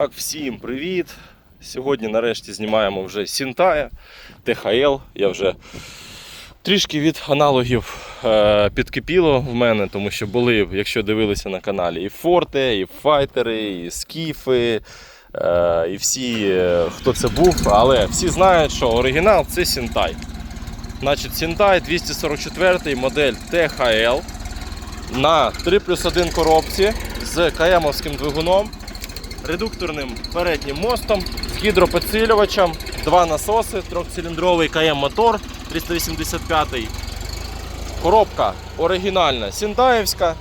Так, всім привіт! Сьогодні нарешті знімаємо вже Сінтая, ТХЛ. Я вже трішки від аналогів е, підкипіло в мене, тому що були, якщо дивилися на каналі, і Форте, і Файтери, і Скіфи, е, і всі, е, хто це був, але всі знають, що оригінал це Сінтай. Значить, Сінтай 244 модель ТХЛ на 3 плюс 1 коробці з КМовським двигуном редукторним переднім мостом з гідропідсилювачем, два насоси, трьохциліндровий КМ-мотор 385. Коробка оригінальна Сінтаївська.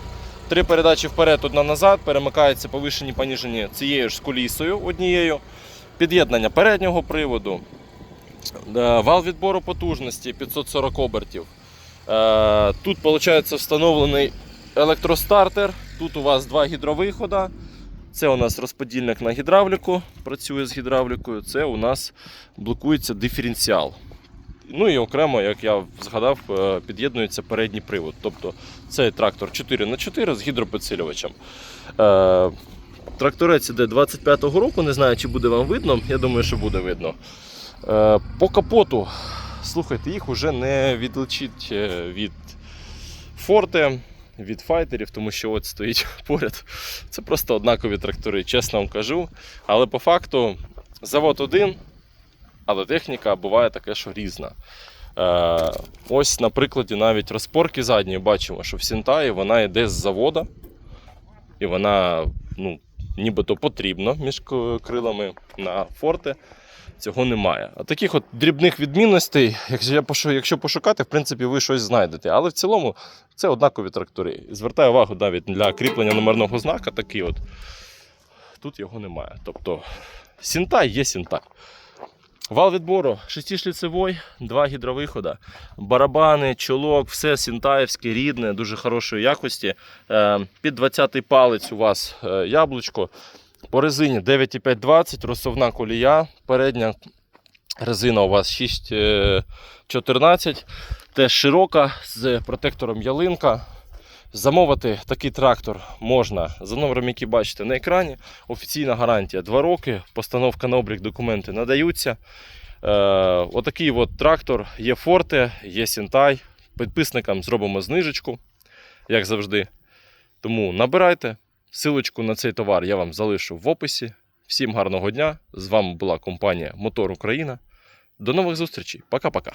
Три передачі вперед, одна назад, перемикаються повишені поніжені цією ж з кулісою однією. Під'єднання переднього приводу, е, вал відбору потужності 540 обертів. Е, Тут, виходить, встановлений електростартер. Тут у вас два гідровихода. Це у нас розподільник на гідравліку, працює з гідравлікою. Це у нас блокується диференціал. Ну і окремо, як я згадав, е, під'єднується передній привод. Тобто цей трактор 4х4 з гідропідсилювачем. Е, Тракторець іде 25-го року, не знаю, чи буде вам видно. Я думаю, що буде видно. Е, По капоту, слухайте, їх вже не відлучить е, від форте від файтерів, тому що от стоїть поряд. Це просто однакові трактори, чесно вам кажу. Але по факту завод один, але техніка буває таке, що різна. Е, ось на прикладі навіть розпорки задньої бачимо, що в Сінтаї вона йде з завода, і вона ну, нібито потрібно між крилами на форти. Цього немає. А таких от дрібних відмінностей, якщо, пошукати, в принципі, ви щось знайдете. Але в цілому це однакові трактори. Звертаю увагу навіть для кріплення номерного знака, такий от. Тут його немає. Тобто сінта є Сінтай. Вал відбору 6-шліцевий, два гідровихода, барабани, чолок, все сінтаївське, рідне, дуже хорошої якості. Е, Під 20-й палець у вас е, яблучко. По резині 9,520, розсувна колія, передня резина у вас 6,14, теж широка з протектором ялинка. Замовити такий трактор можна за номером, який бачите на екрані. Офіційна гарантія 2 роки, постановка на облік документи надаються. Е, отакий от трактор є Форте, є Сінтай. Підписникам зробимо знижечку, як завжди. Тому набирайте. Силочку на цей товар я вам залишу в описі. Всім гарного дня! З вами була компанія Мотор Україна. До нових зустрічей. Пока-пока.